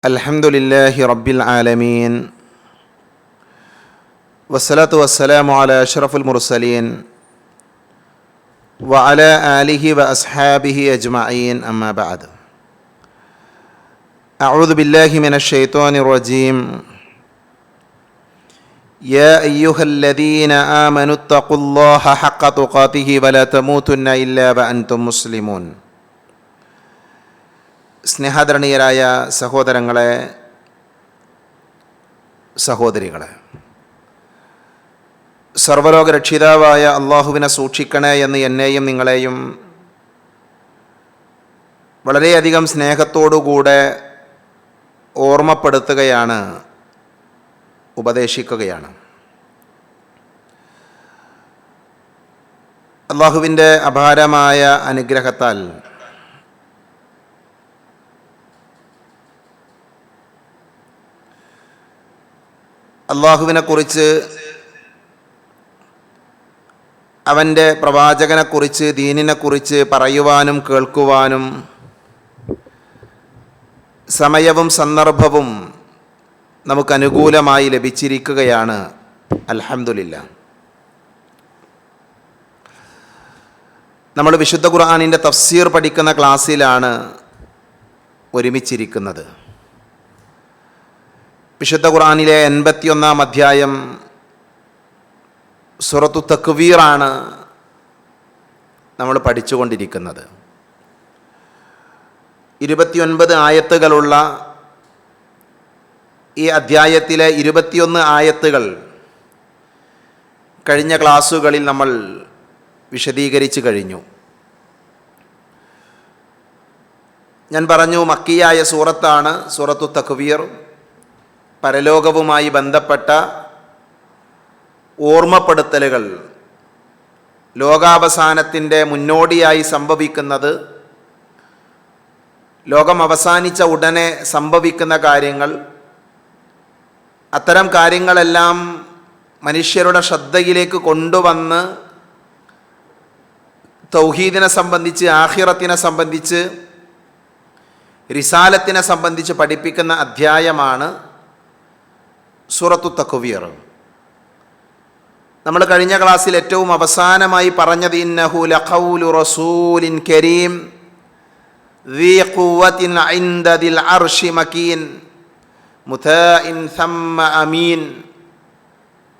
الحمد لله رب العالمين والصلاة والسلام على أشرف المرسلين وعلى آله وأصحابه أجمعين. أما بعد أعوذ بالله من الشيطان الرجيم. يا أيها الذين آمنوا اتقوا الله حق تقاته ولا تموتن إلا وأنتم مسلمون. സ്നേഹാദരണീയരായ സഹോദരങ്ങളെ സഹോദരികളെ. സർവലോക രക്ഷിതാവായ അള്ളാഹുവിനെ സൂക്ഷിക്കണേ എന്ന് എന്നെയും നിങ്ങളെയും വളരെയധികം സ്നേഹത്തോടുകൂടെ ഓർമ്മപ്പെടുത്തുകയാണ് ഉപദേശിക്കുകയാണ്. അള്ളാഹുവിന്റെ അപാരമായ അനുഗ്രഹത്താൽ അള്ളാഹുവിനെക്കുറിച്ച് അവന്റെ പ്രവാചകനെക്കുറിച്ച് ദീനിനെക്കുറിച്ച് പറയുവാനും കേൾക്കുവാനും സമയവും സന്ദർഭവും നമുക്ക് അനുകൂലമായി ലഭിച്ചിരിക്കുകയാണ്. അലഹമില്ല നമ്മൾ വിശുദ്ധ ഖുർആാനിന്റെ തഫ്സീർ പഠിക്കുന്ന ക്ലാസ്സിലാണ് ഒരുമിച്ചിരിക്കുന്നത്. വിശുദ്ധ ഖുറാനിലെ എൺപത്തിയൊന്നാം അധ്യായം സുറത്തു തക്വീറാണ് നമ്മൾ പഠിച്ചുകൊണ്ടിരിക്കുന്നത്. ഇരുപത്തിയൊൻപത് ആയത്തുകളുള്ള ഈ അധ്യായത്തിലെ ഇരുപത്തിയൊന്ന് ആയത്തുകൾ കഴിഞ്ഞ ക്ലാസ്സുകളിൽ നമ്മൾ വിശദീകരിച്ചു കഴിഞ്ഞു. ഞാൻ പറഞ്ഞു മക്കിയായ സൂറത്താണ് സൂറത്തു തക്വീർ. പരലോകവുമായി ബന്ധപ്പെട്ട ഓർമ്മപ്പെടുത്തലുകൾ. ലോകാവസാനത്തിന്റെ മുന്നോടിയായി സംഭവിക്കുന്നത് ലോകം അവസാനിച്ച ഉടനെ സംഭവിക്കുന്ന കാര്യങ്ങൾ. അത്തരം കാര്യങ്ങളെല്ലാം മനുഷ്യരുടെ ശ്രദ്ധയിലേക്ക് കൊണ്ടുവന്ന് തൗഹീദിനെ സംബന്ധിച്ച് ആഹിറത്തിനെ സംബന്ധിച്ച് റിസാലത്തിനെ സംബന്ധിച്ച് പഠിപ്പിക്കുന്ന അധ്യായമാണ് സൂറത്തു തക്കുവീർ നമ്മൾ കഴിഞ്ഞ ക്ലാസ്സിൽ ഏറ്റവും അവസാനമായി പറഞ്ഞത് ലഖൗലു റസൂലിൻ കരീം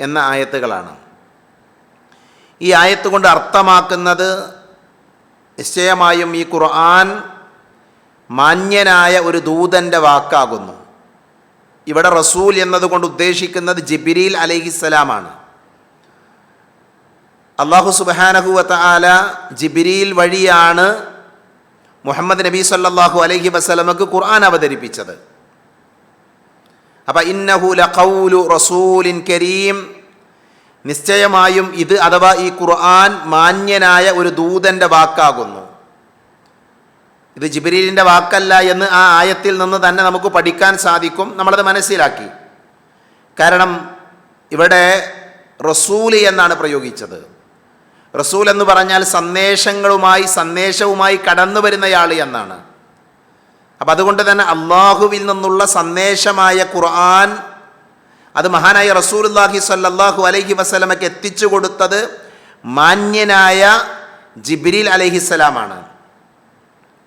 എന്ന ആയത്തുകളാണ്. ഈ ആയത്ത് കൊണ്ട് അർത്ഥമാക്കുന്നത് നിശ്ചയമായും ഈ ഖുർആൻ മാന്യനായ ഒരു ദൂതന്റെ വാക്കാകുന്നു. ഇവിടെ റസൂൽ എന്നതുകൊണ്ട് ഉദ്ദേശിക്കുന്നത് ജിബിരിൽ അലഹിസ്സലാമാണ് അള്ളാഹു സുബാനഹുവത്ത ആല ജിബിരിൽ വഴിയാണ് മുഹമ്മദ് നബി സല്ലാഹു അലഹി വസ്ലമക്ക് ഖുർആൻ അവതരിപ്പിച്ചത്. അപ്പം ഇന്നഹു ലഖൗലു റസൂലിൻ കരീം. നിശ്ചയമായും ഇത് അഥവാ ഈ ഖുർആൻ മാന്യനായ ഒരു ദൂതന്റെ വാക്കാകുന്നു. ഇത് ജിബിരീലിന്റെ വാക്കല്ല എന്ന് ആ ആയത്തിൽ നിന്ന് തന്നെ നമുക്ക് പഠിക്കാൻ സാധിക്കും. നമ്മളത് മനസ്സിലാക്കി. കാരണം ഇവിടെ റസൂൽ എന്നാണ് പ്രയോഗിച്ചത്. റസൂൽ എന്ന് പറഞ്ഞാൽ സന്ദേശങ്ങളുമായി സന്ദേശവുമായി കടന്നു വരുന്നയാൾ എന്നാണ്. അപ്പം അതുകൊണ്ട് തന്നെ അള്ളാഹുവിൽ നിന്നുള്ള സന്ദേശമായ ഖുർആൻ അത് മഹാനായ റസൂൽല്ലാഹി സല്ലാഹു അലൈഹി വസ്ലമയ്ക്ക് എത്തിച്ചു കൊടുത്തത് മാന്യനായ ജിബ്രീൽ അലഹിസ്സലാമാണ്.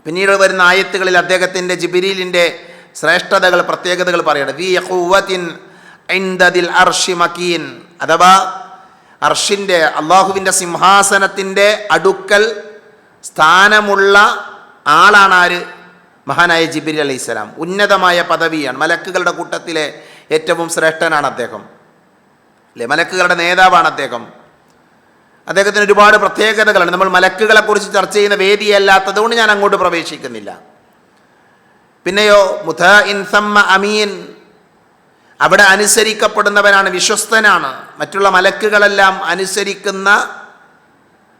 പിന്നീട് വരുന്ന ആയത്തുകളിൽ അദ്ദേഹത്തിന്റെ ജിബിരിലിന്റെ ശ്രേഷ്ഠതകൾ പ്രത്യേകതകൾ പറയണം വി യഹൂവത്തിൻ ഐന്ദതിൽ അർഷി മക്കീൻ. അഥവാ അർഷിന്റെ അള്ളാഹുവിന്റെ സിംഹാസനത്തിന്റെ അടുക്കൽ സ്ഥാനമുള്ള ആളാണ് ആര്? മഹാനായ ജിബിരി അലൈഹി സ്വലാം. ഉന്നതമായ പദവിയാണ്. മലക്കുകളുടെ കൂട്ടത്തിലെ ഏറ്റവും ശ്രേഷ്ഠനാണ് അദ്ദേഹം. അല്ലേ? മലക്കുകളുടെ നേതാവാണ് അദ്ദേഹം. അദ്ദേഹത്തിന് ഒരുപാട് പ്രത്യേകതകളാണ്. നമ്മൾ മലക്കുകളെക്കുറിച്ച് ചർച്ച ചെയ്യുന്ന വേദിയല്ലാത്തതുകൊണ്ട് ഞാൻ അങ്ങോട്ട് പ്രവേശിക്കുന്നില്ല. പിന്നെയോ മുഥ ഇൻസമ്മ അമീൻ. അവിടെ അനുസരിക്കപ്പെടുന്നവനാണ് വിശ്വസ്തനാണ്. മറ്റുള്ള മലക്കുകളെല്ലാം അനുസരിക്കുന്ന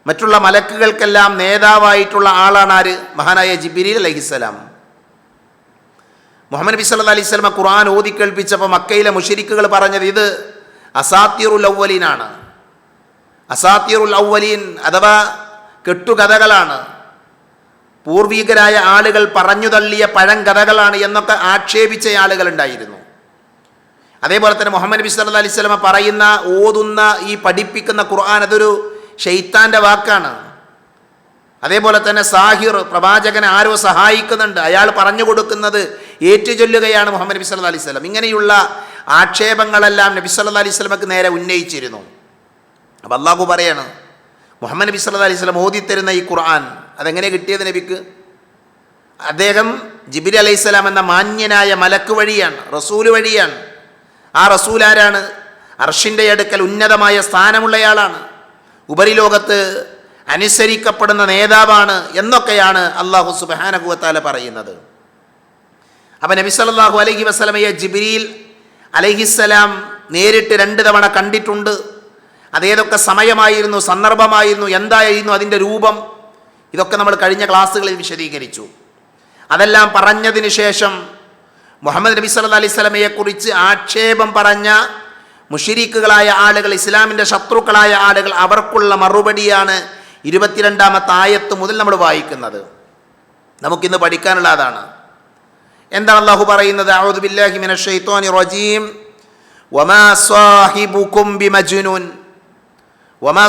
മറ്റുള്ള മലക്കുകൾക്കെല്ലാം നേതാവായിട്ടുള്ള ആളാണ് ആര്? മഹാനായ ജിബിരി അലഹിസ്സലാം. മുഹമ്മദ് നബി സല്ല അലൈഹി സ്വലമ ഖുർആൻ ഓതി കേൾപ്പിച്ചപ്പോൾ മക്കയിലെ മുഷരിക്കുകൾ പറഞ്ഞത് ഇത് അസാത്തിറുൽ അവ്വലീനാണ്. അസാത്തിറുൽ ഔവലീൻ അഥവാ കെട്ടുകഥകളാണ്. പൂർവീകരായ ആളുകൾ പറഞ്ഞു തള്ളിയ പഴങ്കഥകളാണ് എന്നൊക്കെ ആക്ഷേപിച്ച ആളുകൾ ഉണ്ടായിരുന്നു അതേപോലെ തന്നെ മുഹമ്മദ് നബി സല്ല അലൈഹി സ്വലമ പറയുന്ന ഓതുന്ന ഈ പഠിപ്പിക്കുന്ന ഖുർആൻ അതൊരു ഷെയ്ത്താന്റെ വാക്കാണ്. അതേപോലെ തന്നെ സാഹിർ പ്രവാചകനെ ആരോ സഹായിക്കുന്നുണ്ട്. അയാൾ പറഞ്ഞു കൊടുക്കുന്നത് ഏറ്റുചൊല്ലുകയാണ് മുഹമ്മദ് നബി സല്ല അലൈഹി സ്വലം ഇങ്ങനെയുള്ള ആക്ഷേപങ്ങളെല്ലാം നബി സല്ല അലൈഹി സ്വലമക്ക് നേരെ ഉന്നയിച്ചിരുന്നു. അപ്പം അള്ളാഹു പറയാണ് മുഹമ്മദ് നബി സല്ല അലൈഹി സ്വലം ഓതിത്തരുന്ന ഈ ഖുർആൻ അതെങ്ങനെ കിട്ടിയത് നബിക്ക്? അദ്ദേഹം ജിബിരി അലൈഹി സ്വലാം എന്ന മാന്യനായ മലക്ക് വഴിയാണ് റസൂൽ വഴിയാണ്. ആ റസൂൽ ആരാണ്? അർഷിന്റെ അടുക്കൽ ഉന്നതമായ സ്ഥാനമുള്ളയാളാണ്. ഉപരിലോകത്ത് അനുസരിക്കപ്പെടുന്ന നേതാവാണ് എന്നൊക്കെയാണ് അള്ളാഹു സുബാനകുവത്താല പറയുന്നത്. അപ്പം നബി സല്ലാഹു അലൈഹി വസല്ലമയെ ജിബ്രീൽ അലഹിസ്സലാം നേരിട്ട് രണ്ട് തവണ കണ്ടിട്ടുണ്ട്. അതേതൊക്കെ സമയമായിരുന്നു സന്ദർഭമായിരുന്നു എന്തായിരുന്നു അതിന്റെ രൂപം? ഇതൊക്കെ നമ്മൾ കഴിഞ്ഞ ക്ലാസ്സുകളിൽ വിശദീകരിച്ചു. അതെല്ലാം പറഞ്ഞതിന് ശേഷം മുഹമ്മദ് നബി സല്ല അലൈഹി സ്വലമയെക്കുറിച്ച് ആക്ഷേപം പറഞ്ഞ മുഷിരിക്കുകളായ ആളുകൾ ഇസ്ലാമിന്റെ ശത്രുക്കളായ ആളുകൾ അവർക്കുള്ള മറുപടിയാണ് ഇരുപത്തിരണ്ടാമത്തെ ആയത്ത് മുതൽ നമ്മൾ വായിക്കുന്നത്. നമുക്കിന്ന് പഠിക്കാനുള്ള അതാണ് എന്താണ് അള്ളാഹു പറയുന്നത്? അഊദു ബില്ലാഹി റജീം. വമാ സ്വാഹിബുക്കും ബിമജ്നൂൻ. വമാ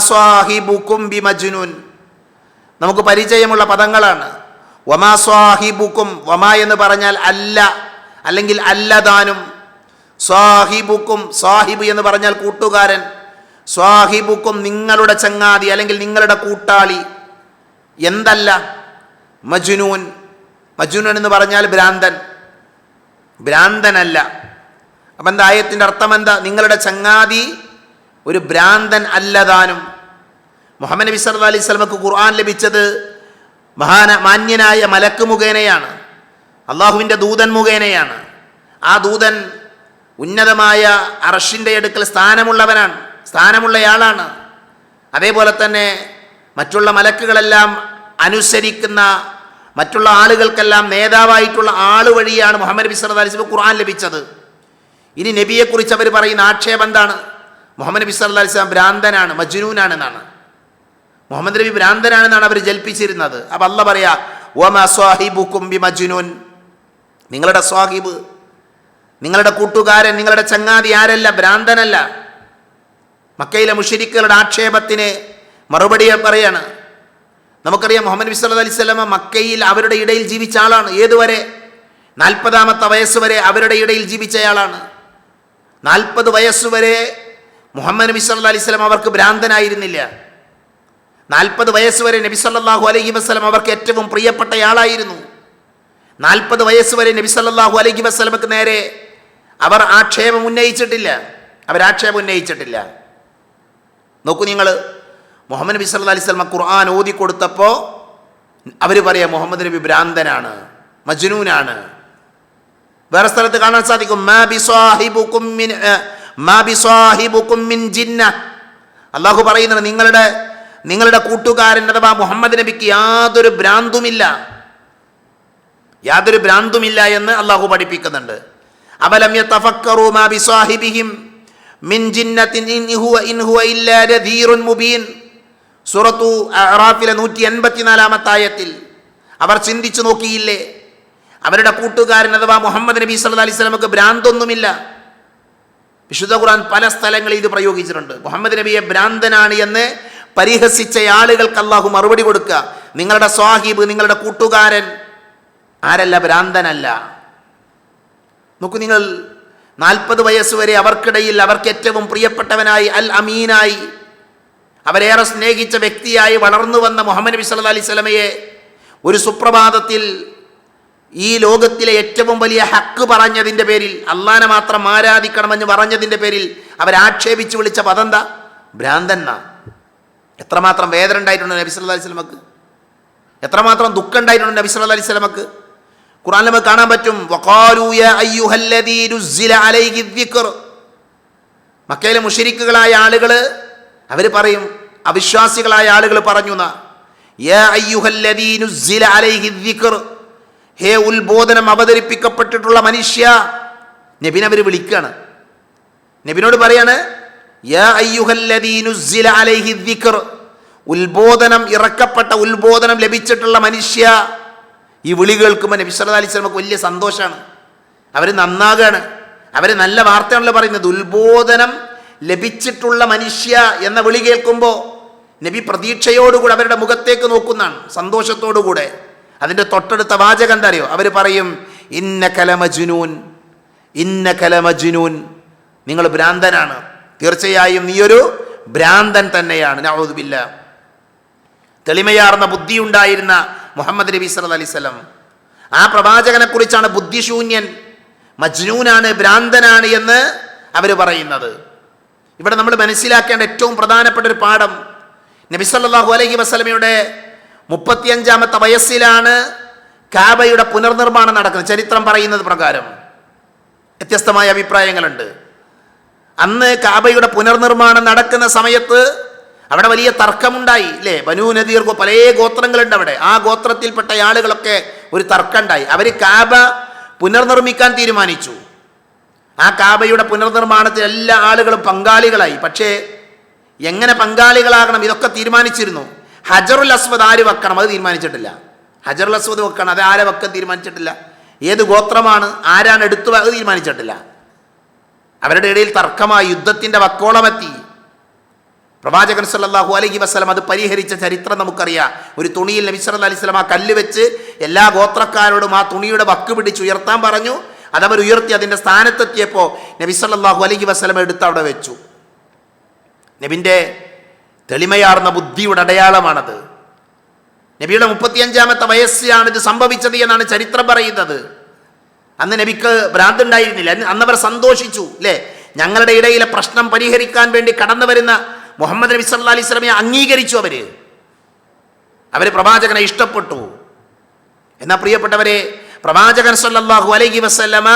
ബി മജ്നൂൻ നമുക്ക് പരിചയമുള്ള പദങ്ങളാണ്. വമാസ്വാഹിബുക്കും വമ എന്ന് പറഞ്ഞാൽ അല്ല അല്ലെങ്കിൽ അല്ലദാനും സ്വാഹിബുക്കും സ്വാഹിബ് എന്ന് പറഞ്ഞാൽ കൂട്ടുകാരൻ. സ്വാഹിബുക്കും നിങ്ങളുടെ ചങ്ങാതി അല്ലെങ്കിൽ നിങ്ങളുടെ കൂട്ടാളി. എന്തല്ല? മജുനൂൻ. മജുനൂൻ എന്ന് പറഞ്ഞാൽ ഭ്രാന്തൻ. ഭ്രാന്തനല്ല. അപ്പം എന്താ ആയത്തിന്റെ അർത്ഥം എന്താ? നിങ്ങളുടെ ചങ്ങാതി ഒരു ഭ്രാന്തൻ അല്ലതാനും. മുഹമ്മദ് നബി സല്ല അലൈഹി സ്വലമക്ക് ഖുർആൻ ലഭിച്ചത് മഹാന മാന്യനായ മലക്ക് മുഖേനയാണ്. അള്ളാഹുവിന്റെ ദൂതൻ മുഖേനയാണ്. ആ ദൂതൻ ഉന്നതമായ അറഷിന്റെ അടുക്കൽ സ്ഥാനമുള്ളവനാണ് സ്ഥാനമുള്ളയാളാണ്. അതേപോലെ തന്നെ മറ്റുള്ള മലക്കുകളെല്ലാം അനുസരിക്കുന്ന മറ്റുള്ള ആളുകൾക്കെല്ലാം നേതാവായിട്ടുള്ള ആൾ വഴിയാണ് മുഹമ്മദ് നബി സല്ലല്ലാഹു അലൈഹി വസല്ലം ഖുർആൻ ലഭിച്ചത്. ഇനി നബിയെക്കുറിച്ച് അവർ പറയുന്ന ആക്ഷേപം എന്താണ്? മുഹമ്മദ് നബി സല്ലല്ലാഹു അലൈഹി വസല്ലം ഭ്രാന്തനാണ് മജ്നൂനാണെന്നാണ്. മുഹമ്മദ് നബി ഭ്രാന്തനാണെന്നാണ് അവർ ജൽപ്പിച്ചിരുന്നത്. അപ്പം അല്ല പറയാ ഓമ സ്വാഹിബു കുംബി മജ്നൂൻ നിങ്ങളുടെ സ്വാഹിബ് നിങ്ങളുടെ കൂട്ടുകാരൻ നിങ്ങളുടെ ചങ്ങാതി ആരല്ല? ഭ്രാന്തനല്ല. മക്കയിലെ മുഷിരിക്കുകളുടെ ആക്ഷേപത്തിന് മറുപടി പറയാണ്. നമുക്കറിയാം മുഹമ്മദ് നബി സല്ലു അലൈഹി വസല്ലമ മക്കയിൽ അവരുടെ ഇടയിൽ ജീവിച്ച ആളാണ്. ഏതുവരെ? നാൽപ്പതാമത്തെ വയസ്സ് വരെ അവരുടെ ഇടയിൽ ജീവിച്ചയാളാണ് നാൽപ്പത് വയസ്സുവരെ മുഹമ്മദ് നബി സല്ലാ അലൈഹി വസല്ലം അവർക്ക് ഭ്രാന്തനായിരുന്നില്ല. നാൽപ്പത് വയസ്സ് വരെ നബി സല്ലാഹു അലൈഹി വസ്ലം അവർക്ക് ഏറ്റവും പ്രിയപ്പെട്ടയാളായിരുന്നു നാൽപ്പത് വയസ്സ് വരെ നബി സല്ലാഹു അലൈഹി വസ്ലമക്ക് നേരെ അവർ ആക്ഷേപം ഉന്നയിച്ചിട്ടില്ല. അവർ ആക്ഷേപം ഉന്നയിച്ചിട്ടില്ല. നോക്കൂ നിങ്ങൾ മുഹമ്മദ് നബി സല്ലാ അലൈഹി സ്വലമ ഖുർആൻ ഓതി കൊടുത്തപ്പോൾ അവർ പറയാം മുഹമ്മദ് നബി ഭ്രാന്തനാണ് മജ്നൂനാണ്. വേറെ സ്ഥലത്ത് കാണാൻ സാധിക്കും അള്ളാഹു പറയുന്നത് നിങ്ങളുടെ നിങ്ങളുടെ കൂട്ടുകാരൻ അഥവാ മുഹമ്മദ് നബിക്ക് യാതൊരു ഭ്രാന്തുമില്ല. യാതൊരു ഭ്രാന്തുമില്ല എന്ന് അള്ളാഹു പഠിപ്പിക്കുന്നുണ്ട്. അവലം യതഫക്കറു മാ മിൻ ജിന്നത്തിൻ ഹുവ ഇൻ ഹുവ ഇല്ലാ മുബീൻ. സൂറത്തു അറാഫിലെ നൂറ്റി എൺപത്തിനാലാമത്തെ അവർ ചിന്തിച്ചു നോക്കിയില്ലേ? അവരുടെ കൂട്ടുകാരൻ അഥവാ മുഹമ്മദ് നബി സല്ലല്ലാഹു അലൈഹി ഭ്രാന്തൊന്നുമില്ല. വിശുദ്ധ ഖുർആൻ പല സ്ഥലങ്ങളിൽ ഇത് പ്രയോഗിച്ചിട്ടുണ്ട്. മുഹമ്മദ് നബിയെ ഭ്രാന്തനാണ് എന്ന് പരിഹസിച്ച ആളുകൾക്ക് അള്ളാഹു മറുപടി കൊടുക്കുക. നിങ്ങളുടെ സ്വാഹിബ് നിങ്ങളുടെ കൂട്ടുകാരൻ ആരല്ല? ഭ്രാന്തനല്ല. നോക്കൂ നിങ്ങൾ നാൽപ്പത് വയസ്സ് വരെ അവർക്കിടയിൽ അവർക്ക് ഏറ്റവും പ്രിയപ്പെട്ടവനായി അൽ അമീനായി അവരേറെ സ്നേഹിച്ച വ്യക്തിയായി വളർന്നു വന്ന മുഹമ്മദ് നബി സല്ലാ അലൈഹി ഒരു സുപ്രഭാതത്തിൽ ഈ ലോകത്തിലെ ഏറ്റവും വലിയ ഹക്ക് പറഞ്ഞതിന്റെ പേരിൽ അള്ളാനെ മാത്രം ആരാധിക്കണമെന്ന് പറഞ്ഞതിന്റെ പേരിൽ അവരാക്ഷേപിച്ച് വിളിച്ച പദന്ത ഭ്രാന്തന്ന എത്രമാത്രം വേദന ഉണ്ടായിട്ടുണ്ട് നബി സല്ലല്ലാഹു അലൈഹി സ്വലമക്ക് എത്രമാത്രം ദുഃഖം ഉണ്ടായിട്ടുണ്ട് നബി സല്ലല്ലാഹു അലൈഹി സ്വലമക്ക് ഖുറാൻ നമുക്ക് കാണാൻ പറ്റും മക്കയിലെ മുഷരിക്കുകളായ ആളുകൾ അവർ പറയും അവിശ്വാസികളായ ആളുകൾ പറഞ്ഞു എന്നാ ഹേ ഉത്ബോധനം അവതരിപ്പിക്കപ്പെട്ടിട്ടുള്ള മനുഷ്യ. നബിൻ അവർ വിളിക്കുകയാണ് നബിനോട് പറയാണ് ഉത്ബോധനം ഇറക്കപ്പെട്ട ഉത്ബോധനം ലഭിച്ചിട്ടുള്ള മനുഷ്യ. ഈ വിളി കേൾക്കുമ്പോൾ നബി സല്ലല്ലാഹു അലൈഹി വസല്ലമക്ക് വലിയ സന്തോഷമാണ് അവർ നന്നാകുകയാണ് അവർ നല്ല വാർത്തയാണല്ലോ പറയുന്നത്. ഉത്ബോധനം ലഭിച്ചിട്ടുള്ള മനുഷ്യ എന്ന വിളി കേൾക്കുമ്പോൾ നബി പ്രതീക്ഷയോടുകൂടെ അവരുടെ മുഖത്തേക്ക് നോക്കുന്നതാണ്. സന്തോഷത്തോടുകൂടെ. അതിന്റെ തൊട്ടടുത്ത വാചകം എന്താ അറിയോ? അവർ പറയും ഇന്ന കലമജുനൂൻ ഇന്ന കലമജുനൂൻ നിങ്ങൾ ഭ്രാന്തനാണ്. തീർച്ചയായും നീയൊരു ഭ്രാന്തൻ തന്നെയാണ്. നൗദുബില്ല തെളിമയാർന്ന ബുദ്ധിയുണ്ടായിരുന്ന മുഹമ്മദ് നബി സല്ല അലൈഹി സ്വലം ആ പ്രവാചകനെ കുറിച്ചാണ് ബുദ്ധിശൂന്യൻ മജ്നൂനാണ് ഭ്രാന്തനാണ് എന്ന് അവർ പറയുന്നത്. ഇവിടെ നമ്മൾ മനസ്സിലാക്കേണ്ട ഏറ്റവും പ്രധാനപ്പെട്ട ഒരു പാഠം നബി അലഹി വസല്ലമയുടെ മുപ്പത്തിയഞ്ചാമത്തെ വയസ്സിലാണ് കാബയുടെ പുനർനിർമ്മാണം നടക്കുന്നത്. ചരിത്രം പറയുന്നത് പ്രകാരം. വ്യത്യസ്തമായ അഭിപ്രായങ്ങളുണ്ട്. അന്ന് കാബയുടെ പുനർനിർമ്മാണം നടക്കുന്ന സമയത്ത് അവിടെ വലിയ തർക്കമുണ്ടായി ഇല്ലേ? ബനു നദീർ പല ഗോത്രങ്ങളുണ്ട് അവിടെ. ആ ഗോത്രത്തിൽപ്പെട്ട ആളുകളൊക്കെ ഒരു തർക്കമുണ്ടായി അവർ കാബ പുനർനിർമ്മിക്കാൻ തീരുമാനിച്ചു. ആ കാബയുടെ പുനർനിർമ്മാണത്തിൽ എല്ലാ ആളുകളും പങ്കാളികളായി. പക്ഷേ എങ്ങനെ പങ്കാളികളാകണം? ഇതൊക്കെ തീരുമാനിച്ചിരുന്നു. ഹജറുൽ അസ്വദ് ആര് വെക്കണം? അത് തീരുമാനിച്ചിട്ടില്ല. ഹജറുൽ അസ്വദ് വെക്കണം. അത് ആരെ വെക്കാൻ തീരുമാനിച്ചിട്ടില്ല. ഏത് ഗോത്രമാണ്? ആരാണ് എടുത്തു അത് തീരുമാനിച്ചിട്ടില്ല. അവരുടെ ഇടയിൽ തർക്കമായി യുദ്ധത്തിന്റെ വക്കോളമെത്തി. പ്രവാചകൻ സല്ലാഹു അലഹി വസ്ലം അത് പരിഹരിച്ച ചരിത്രം നമുക്കറിയാം. ഒരു തുണിയിൽ നബി സല്ലല്ലാഹു അലൈഹി വസല്ലം ആ കല്ല് വെച്ച് എല്ലാ ഗോത്രക്കാരോടും ആ തുണിയുടെ വക്ക് പിടിച്ച് ഉയർത്താൻ പറഞ്ഞു. അതവർ ഉയർത്തി അതിന്റെ സ്ഥാനത്തെത്തിയപ്പോൾ നബി സല്ലല്ലാഹു അലൈഹി വസല്ലം എടുത്ത് അവിടെ വെച്ചു. നബിന്റെ തെളിമയാർന്ന ബുദ്ധിയുടെ അടയാളമാണത്. നബിയുടെ മുപ്പത്തിയഞ്ചാമത്തെ വയസ്സിലാണ് ഇത് സംഭവിച്ചത് എന്നാണ് ചരിത്രം പറയുന്നത്. അന്ന് നബിക്ക് ഭ്രാന്തുണ്ടായിരുന്നില്ല. അന്ന് അന്നവർ സന്തോഷിച്ചു അല്ലേ ഞങ്ങളുടെ ഇടയിലെ പ്രശ്നം പരിഹരിക്കാൻ വേണ്ടി കടന്നു വരുന്ന മുഹമ്മദ് നബി സല്ലാ അലൈഹി സ്വലമയെ അംഗീകരിച്ചു അവർ. അവർ പ്രവാചകനെ ഇഷ്ടപ്പെട്ടു. എന്നാ പ്രിയപ്പെട്ടവരെ പ്രവാചകൻ സല്ലാഹു അലൈഹി വസ്ലമ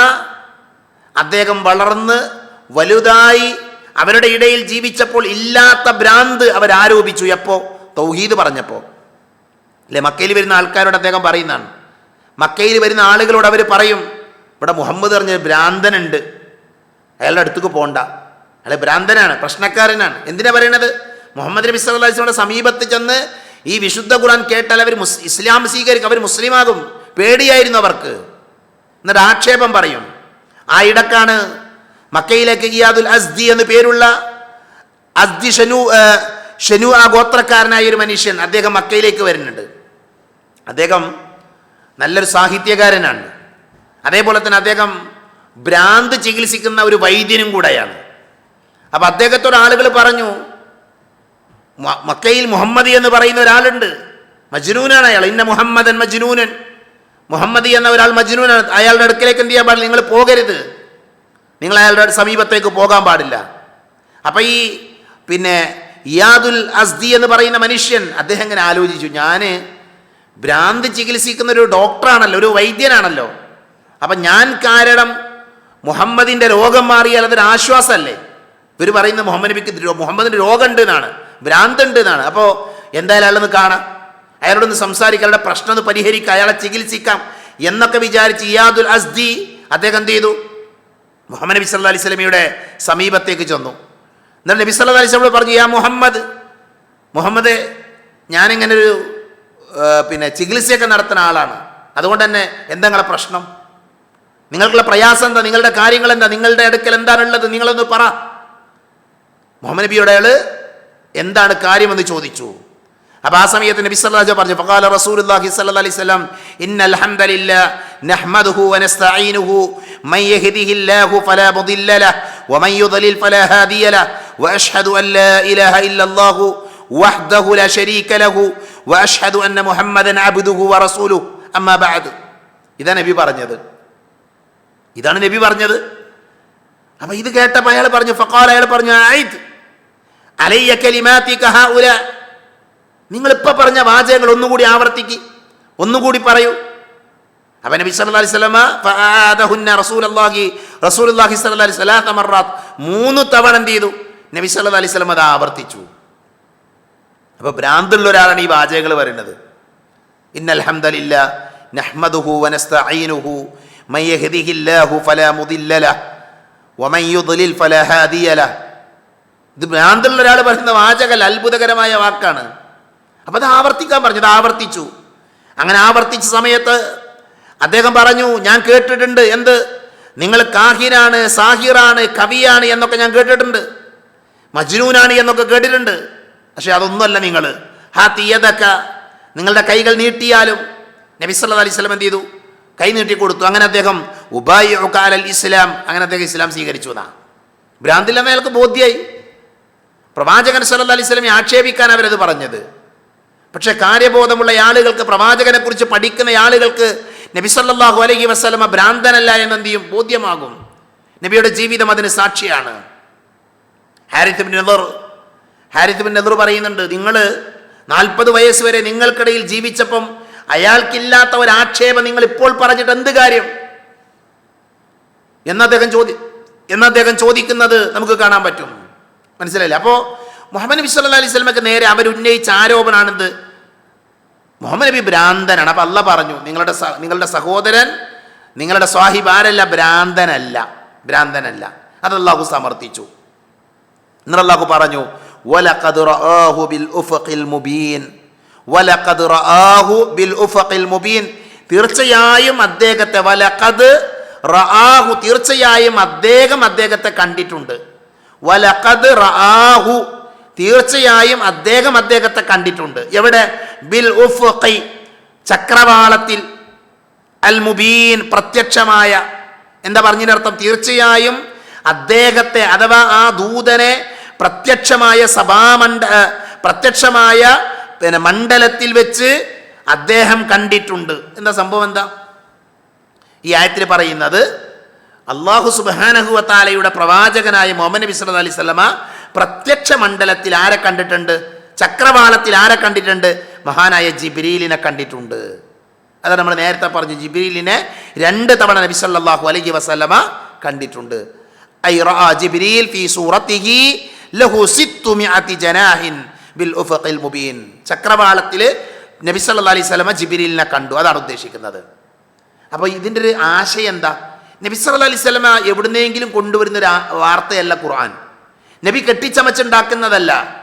അദ്ദേഹം വളർന്ന് വലുതായി അവരുടെ ഇടയിൽ ജീവിച്ചപ്പോൾ ഇല്ലാത്ത ഭ്രാന്ത് അവരാരോപിച്ചു. എപ്പോ? തൗഹീദ് പറഞ്ഞപ്പോൾ അല്ലെ? മക്കയിൽ വരുന്ന ആൾക്കാരോട് അദ്ദേഹം പറയുന്നതാണ്. മക്കയിൽ വരുന്ന ആളുകളോട് അവർ പറയും ഇവിടെ മുഹമ്മദ് പറഞ്ഞ ഭ്രാന്തനുണ്ട്. അയാളുടെ അടുത്തേക്ക് പോണ്ട. അയാൾ ഭ്രാന്തനാണ് പ്രശ്നക്കാരനാണ്. എന്തിനാ പറയണത്? മുഹമ്മദ് നബി വസല്ലമയുടെ സമീപത്ത് ചെന്ന് ഈ വിശുദ്ധ ഖുർആൻ കേട്ടാൽ അവർ മുസ് ഇസ്ലാം സ്വീകരിക്കും അവർ മുസ്ലിമാകും. പേടിയായിരുന്നു അവർക്ക്. എന്നിട്ട് ആക്ഷേപം പറയും. ആ ഇടക്കാണ് മക്കയിലേക്ക് ഇയാദുൽ അസ്ദി എന്ന് പേരുള്ള അസ്ദി ഷനു ഷനു ആ ഗോത്രക്കാരനായ ഒരു മനുഷ്യൻ അദ്ദേഹം മക്കയിലേക്ക് വരുന്നുണ്ട്. അദ്ദേഹം നല്ലൊരു സാഹിത്യകാരനാണ്. അതേപോലെ തന്നെ അദ്ദേഹം ഭ്രാന്ത് ചികിത്സിക്കുന്ന ഒരു വൈദ്യനും കൂടെയാണ്. അപ്പം അദ്ദേഹത്തോട് ആളുകൾ പറഞ്ഞു മക്കയിൽ മുഹമ്മദി എന്ന് പറയുന്ന ഒരാളുണ്ട്. മജ്നൂനാണ് അയാൾ. ഇന്ന മുഹമ്മദൻ മജ്നൂനൻ. മുഹമ്മദി എന്ന ഒരാൾ മജ്നൂനാണ്. അയാളുടെ അടുക്കലേക്ക് എന്ത് ചെയ്യാൻ പാടില്ല? നിങ്ങൾ പോകരുത്. നിങ്ങൾ അയാളുടെ സമീപത്തേക്ക് പോകാൻ പാടില്ല. അപ്പം ഈ പിന്നെ ഇയാദുൽ അസ്ദി എന്ന് പറയുന്ന മനുഷ്യൻ അദ്ദേഹം ഇങ്ങനെ ആലോചിച്ചു. ഞാൻ ഭ്രാന്ത് ചികിത്സിക്കുന്ന ഒരു ഡോക്ടറാണല്ലോ ഒരു വൈദ്യനാണല്ലോ. അപ്പം ഞാൻ കാരണം മുഹമ്മദിന്റെ രോഗം മാറിയാൽ അതൊരു ആശ്വാസമല്ലേ? ഇവർ പറയുന്ന മുഹമ്മദ് നബിക്ക് മുഹമ്മദിന്റെ മുഹമ്മദിന് രോഗമുണ്ട് എന്നാണ് ഭ്രാന്ത് ഉണ്ട് എന്നാണ്. അപ്പോൾ എന്തായാലും അയാളൊന്ന് കാണാം. അയാളോടൊന്ന് സംസാരിക്കുക അയാളുടെ പ്രശ്നം ഒന്ന് പരിഹരിക്കുക അയാളെ ചികിത്സിക്കാം എന്നൊക്കെ വിചാരിച്ച് ഇയാദുൽ അസ്ദി അദ്ദേഹം എന്ത് ചെയ്തു? മുഹമ്മദ് നബി സല്ലാ അലൈഹി സ്വലമിയുടെ സമീപത്തേക്ക് ചെന്നു. എന്നിട്ട് നബി സല്ലാ അലൈഹി സ്വലമോട് പറഞ്ഞു യാ മുഹമ്മദ് മുഹമ്മദ് ഞാനിങ്ങനെ ഒരു പിന്നെ ചികിത്സയൊക്കെ നടത്തുന്ന ആളാണ്. അതുകൊണ്ട് തന്നെ എന്താ പ്രശ്നം? നിങ്ങൾക്കുള്ള പ്രയാസം എന്താ? നിങ്ങളുടെ കാര്യങ്ങൾ എന്താ? നിങ്ങളുടെ അടുക്കൽ എന്താണുള്ളത് നിങ്ങളൊന്ന് പറ. മുഹമ്മദ് നബിയുടെ അയാൾ എന്താണ് കാര്യമെന്ന് ചോദിച്ചു. അപ്പോൾ ആ സമയത്ത് നബി സല്ലാജ പറഞ്ഞു ഫഖാല റസൂലുള്ളാഹി സ്വല്ലല്ലാഹി അലൈഹി വസല്ലം ഇന്നൽ ഹംദലില്ലാ നഹ്മദുഹു വനസ്തഈനുഹു മൻ فلا ഫലാ له ومن വമൻ فلا ഫലാ له واشهد ان لا اله ഇലാഹ ഇല്ലല്ലാഹു വഹ്ദഹു ലാ ശരീക ലഹു واشهد അന്ന മുഹമ്മദൻ عبده വറസൂലുഹു അമ്മാ ബഅദ് ഇതാ നബി പറഞ്ഞത്. ഇതാണ് നബി പറഞ്ഞത്. അപ്പൊ ഇത് കേട്ടപ്പോൾ അയാൾ പറഞ്ഞു ഫഖാൽ അയാൾ പറഞ്ഞു ആയിത് അലയ്യ കലിമാത്തിക ഹൗല നിങ്ങൾ ഇപ്പൊ പറഞ്ഞ വാചകങ്ങൾ ഒന്നുകൂടി ആവർത്തിക്ക് ഒന്നുകൂടി പറയൂ. അപ്പൊ നബി സല്ലല്ലാഹി അലൈഹി ഫആദഹുന്ന റസൂലുള്ളാഹി റസൂലുള്ളാഹി സല്ലല്ലാഹി അലൈഹി സ്വലാത്ത മർറാത്ത് മൂന്ന് തവണ എന്ത് ചെയ്തു? നബി സല്ലല്ലാഹി അലൈഹി വസല്ലമ അത് ആവർത്തിച്ചു. അപ്പോൾ ഭ്രാന്തുള്ള ഒരാളാണ് ഈ വാചകങ്ങൾ പറയുന്നത്. ഇന്നൽ ഹംദലില്ല നഹ്മദുഹു വനസ്തഈനുഹു മൻ ഫലാ മുദില്ല ലഹു വമൻ യുദ്ലിൽ ഫലാ ഹാദിയ ഇത് ഇത് ഭ്രാന്തുള്ള ഒരാൾ പറയുന്ന വാചകൽ അത്ഭുതകരമായ വാക്കാണ്. അപ്പോൾ അത് ആവർത്തിക്കാൻ പറഞ്ഞു പറഞ്ഞത് ആവർത്തിച്ചു. അങ്ങനെ ആവർത്തിച്ച സമയത്ത് അദ്ദേഹം പറഞ്ഞു ഞാൻ കേട്ടിട്ടുണ്ട് എന്ത്? നിങ്ങൾ കാഹിരാണ് സാഹിറാണ് കവിയാണ് എന്നൊക്കെ ഞാൻ കേട്ടിട്ടുണ്ട്. മജ്നൂനാണ് എന്നൊക്കെ കേട്ടിട്ടുണ്ട്. പക്ഷെ അതൊന്നുമല്ല നിങ്ങൾ. ഹാ തീയതക്ക. നിങ്ങളുടെ കൈകൾ നീട്ടിയാലും നബി സല്ലല്ലാഹു അലൈഹി വസല്ലം എന്ത് ചെയ്തു? കൈ നീട്ടി കൊടുത്തു. അങ്ങനെ അദ്ദേഹം ഉബായി അൽ ഇസ്ലാം അങ്ങനെ അദ്ദേഹം ഇസ്ലാം സ്വീകരിച്ചു എന്നാ. ഭ്രാന്തില്ലെന്ന് അയാൾക്ക് ബോധ്യായി. പ്രവാചകൻ സല്ലല്ലാഹു അലൈഹി സ്വലമെ ആക്ഷേപിക്കാൻ അവരത് പറഞ്ഞത്. പക്ഷേ കാര്യബോധമുള്ള ആളുകൾക്ക് പ്രവാചകനെക്കുറിച്ച് പഠിക്കുന്ന ആളുകൾക്ക് നബി സല്ലല്ലാഹു അലൈഹി വസല്ലമ ഭ്രാന്തനല്ല എന്നെന്ത് ചെയ്യും ബോധ്യമാകും. നബിയുടെ ജീവിതം അതിന് സാക്ഷിയാണ്. ഹാരിത്ത് ബിൻ നെതർ ഹാരിത്ത് ബിൻ നെതർ പറയുന്നുണ്ട് നിങ്ങൾ നാൽപ്പത് വയസ്സ് വരെ നിങ്ങൾക്കിടയിൽ ജീവിച്ചപ്പം അയാൾക്കില്ലാത്ത ഒരു ആക്ഷേപം നിങ്ങൾ ഇപ്പോൾ പറഞ്ഞിട്ട് എന്ത് കാര്യം? എന്ന് അദ്ദേഹം ചോദി എന്ന് അദ്ദേഹം ചോദിക്കുന്നത് നമുക്ക് കാണാൻ പറ്റും. മനസ്സിലായില്ലേ? അപ്പോൾ മുഹമ്മദ് നബി സല്ലല്ലാഹു അലൈഹി സ്വലമക്ക് നേരെ അവരുന്നയിച്ച ആരോപണമാണിത് മുഹമ്മദ് നബി ഭ്രാന്തനാണ്. അപ്പം അല്ല പറഞ്ഞു നിങ്ങളുടെ നിങ്ങളുടെ സഹോദരൻ നിങ്ങളുടെ സ്വാഹിബ് ആരല്ല ഭ്രാന്തനല്ല ഭ്രാന്തനല്ല. അത് അള്ളാഹു സമർത്ഥിച്ചു. എന്നിട്ട് അള്ളാഹു പറഞ്ഞു "വലഖദ് ബിൽ ഉഫഖിൽ മുബീൻ. വലഖദ് ബിൽ ഉഫഖിൽ മുബീൻ. തീർച്ചയായും അദ്ദേഹത്തെ വലഖദ് റആഹു തീർച്ചയായും അദ്ദേഹം അദ്ദേഹത്തെ കണ്ടിട്ടുണ്ട്. വലഖദ് റആഹു തീർച്ചയായും അദ്ദേഹം അദ്ദേഹത്തെ കണ്ടിട്ടുണ്ട്. എവിടെ? ബിൽ ഉഫ് ചക്രവാളത്തിൽ. അൽ മുബീൻ പ്രത്യക്ഷമായ. എന്താ പറഞ്ഞതിനർത്ഥം? തീർച്ചയായും അദ്ദേഹത്തെ അഥവാ ആ ദൂതനെ പ്രത്യക്ഷമായ സഭാമണ്ഡ പ്രത്യക്ഷമായ പിന്നെ മണ്ഡലത്തിൽ വെച്ച് അദ്ദേഹം കണ്ടിട്ടുണ്ട്. എന്താ സംഭവം എന്താ? ഈ ആയത്തിൽ പറയുന്നത് അള്ളാഹു സുബാനഹുവത്താലയുടെ പ്രവാചകനായ മുഹമ്മദ് നബി സല്ലാ അലൈഹി സ്വലമ പ്രത്യക്ഷ മണ്ഡലത്തിൽ ആരെ കണ്ടിട്ടുണ്ട്? ചക്രവാളത്തിൽ ആരെ കണ്ടിട്ടുണ്ട്? മഹാനായ ജിബ്രീലിനെ കണ്ടിട്ടുണ്ട്. അതാണ് നമ്മൾ നേരത്തെ പറഞ്ഞു ജിബ്രീലിനെ രണ്ട് തവണ നബി സല്ലല്ലാഹു അലൈഹി വസല്ലമ കണ്ടിട്ടുണ്ട്. ഐ ജിബ്രീൽ ഫീ സൂറത്തിഹി ലഹു സിത്തു മിഅതി ജനാഹിൻ ബിൽ ഉഫഖിൽ മുബീൻ. ചക്രവാളത്തിൽ നബി സല്ലല്ലാഹു അലൈഹി വസല്ലമ ജിബ്രീലിനെ കണ്ടു. അതാണ് ഉദ്ദേശിക്കുന്നത്. അപ്പോൾ ഇതിന്റെ ഒരു ആശയം എന്താ? നബി സല്ലല്ലാഹു അലൈഹി വസല്ലമ എവിടുന്നെങ്കിലും കൊണ്ടുവരുന്ന ഒരു വാർത്തയല്ല ഖുർആൻ. നബി കെട്ടിച്ചമച്ചുണ്ടാക്കുന്നതല്ല.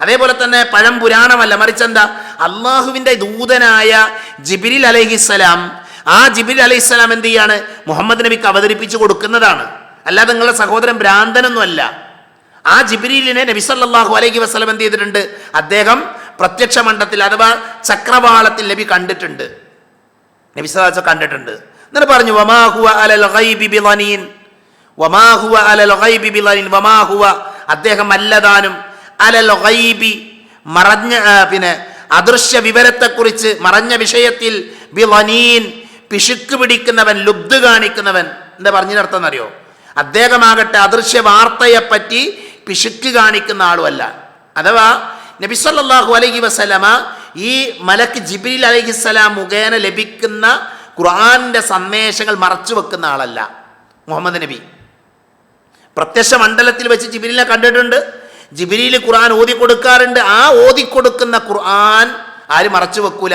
അതേപോലെ തന്നെ പഴം പുരാണമല്ല. മറിച്ച് എന്താ അള്ളാഹുവിന്റെ ദൂതനായ ജിബിരിൽ അലൈഹിസ്സലാം ആ ജിബിരിൽ അലൈഹിസ്സലാം എന്ത് ചെയ്യാണ്? മുഹമ്മദ് നബിക്ക് അവതരിപ്പിച്ചു കൊടുക്കുന്നതാണ്. അല്ലാതെ നിങ്ങളുടെ സഹോദരൻ ഭ്രാന്തനൊന്നുമല്ല ആ ജിബിരിലിനെ നബി സല്ലല്ലാഹു അലൈഹി വസല്ലം എന്ത് ചെയ്തിട്ടുണ്ട്? അദ്ദേഹം പ്രത്യക്ഷ മണ്ഡത്തിൽ അഥവാ ചക്രവാളത്തിൽ നബി കണ്ടിട്ടുണ്ട്. നബി കണ്ടിട്ടുണ്ട്. എന്നിട്ട് പറഞ്ഞു വമാഹുവ അലൽ ഗൈബി ബിളനീൻ വമാഹുവ അലൽ ഗൈബി വമാഹുവ അദ്ദേഹം അല്ലതാനും അലൽ ഗൈബി മറഞ്ഞ പിന്നെ അദൃശ്യ വിവരത്തെക്കുറിച്ച് മറഞ്ഞ വിഷയത്തിൽ ബിലനീൻ പിശുക്ക് പിടിക്കുന്നവൻ ലുബ്ദ് കാണിക്കുന്നവൻ. എന്താ പറഞ്ഞതിനർത്ഥം എന്നറിയോ? അദ്ദേഹമാകട്ടെ അദൃശ്യ വാർത്തയെപ്പറ്റി പിശുക്ക് കാണിക്കുന്ന ആളുമല്ല. അഥവാ നബി സല്ലല്ലാഹു അലൈഹി വസല്ലമ ഈ മലക്ക് ജിബ്രീൽ അലഹിസ്സലാം മുഖേന ലഭിക്കുന്ന ഖുർആന്റെ സന്ദേശങ്ങൾ മറച്ചു വെക്കുന്ന ആളല്ല മുഹമ്മദ് നബി. പ്രത്യക്ഷ മണ്ഡലത്തിൽ വെച്ച് ജിബിരിനെ കണ്ടിട്ടുണ്ട്. ജിബിരിയിൽ ഖുർആൻ ഓതി കൊടുക്കാറുണ്ട്. ആ ഓതി കൊടുക്കുന്ന ഖുർആൻ ആരും മറച്ചു വെക്കൂല.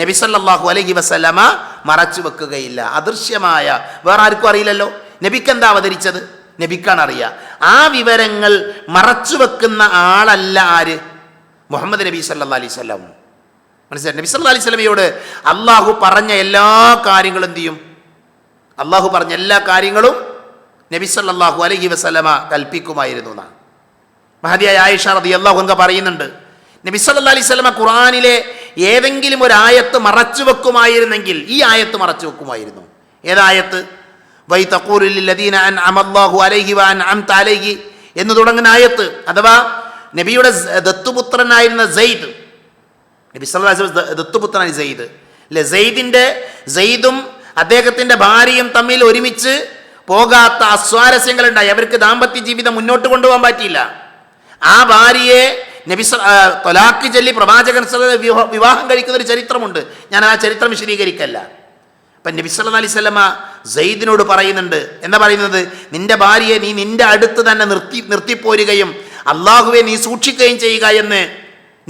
നബി സല്ലല്ലാഹു അലൈഹി വസല്ലമ മറച്ചു വെക്കുകയില്ല. അദൃശ്യമായ വേറെ ആർക്കും അറിയില്ലല്ലോ. നബിക്ക് എന്താ അവതരിച്ചത്? നബിക്കാണ് അറിയുക ആ വിവരങ്ങൾ മറച്ചു വെക്കുന്ന ആളല്ല ആര്? മുഹമ്മദ് നബി സല്ലാ അലൈഹി വസല്ലം. മനസ്സിലായി? നബി സല്ലാ അലൈഹി സ്വലമയോട് അള്ളാഹു പറഞ്ഞ എല്ലാ കാര്യങ്ങളും എന്ത് ചെയ്യും? അള്ളാഹു പറഞ്ഞ എല്ലാ കാര്യങ്ങളും നബി സല്ലല്ലാഹു അലൈഹി വസല്ലമ കൽപ്പിക്കുമായിരുന്നു എന്നാണ്. മഹദിയായ ആയിഷ റതി അള്ളാഹു എന്ന് പറയുന്നുണ്ട് നബി സല്ലല്ലാഹു അലൈഹി സ്വലമ ഖുറാനിലെ ഏതെങ്കിലും ഒരു ആയത്ത് മറച്ചു വെക്കുമായിരുന്നെങ്കിൽ ഈ ആയത്ത് മറച്ചു വെക്കുമായിരുന്നു. ഏതായത്ത് വൈ തഖൂലുല്ലദീന അൻ അമല്ലാഹു അലൈഹി വ അം തലൈഹി എന്ന് തുടങ്ങുന്ന ആയത്ത് അഥവാ നബിയുടെ ദത്തുപുത്രനായിരുന്ന സെയ്ദ് നബി വസല്ലം ദത്തുപുത്രനായി സെയ്ദ് അല്ലെ സെയ്ദിന്റെ സെയ്ദും അദ്ദേഹത്തിന്റെ ഭാര്യയും തമ്മിൽ ഒരുമിച്ച് പോകാത്ത അസ്വാരസ്യങ്ങൾ ഉണ്ടായി അവർക്ക് ദാമ്പത്യ ജീവിതം മുന്നോട്ട് കൊണ്ടുപോകാൻ പറ്റിയില്ല. ആ ഭാര്യയെ നബി തൊലാക്ക് ചൊല്ലി പ്രവാചകൻ വിവാഹ- കഴിക്കുന്ന ഒരു ചരിത്രമുണ്ട്. ഞാൻ ആ ചരിത്രം വിശദീകരിക്കല്ല. അപ്പം നബി അലിസ്വല്ലമ്മ അലൈഹി സെയ്ദിനോട് പറയുന്നുണ്ട്. എന്താ പറയുന്നത്? നിന്റെ ഭാര്യയെ നീ നിന്റെ അടുത്ത് തന്നെ നിർത്തി നിർത്തിപ്പോരുകയും അള്ളാഹുവെ നീ സൂക്ഷിക്കുകയും ചെയ്യുക എന്ന്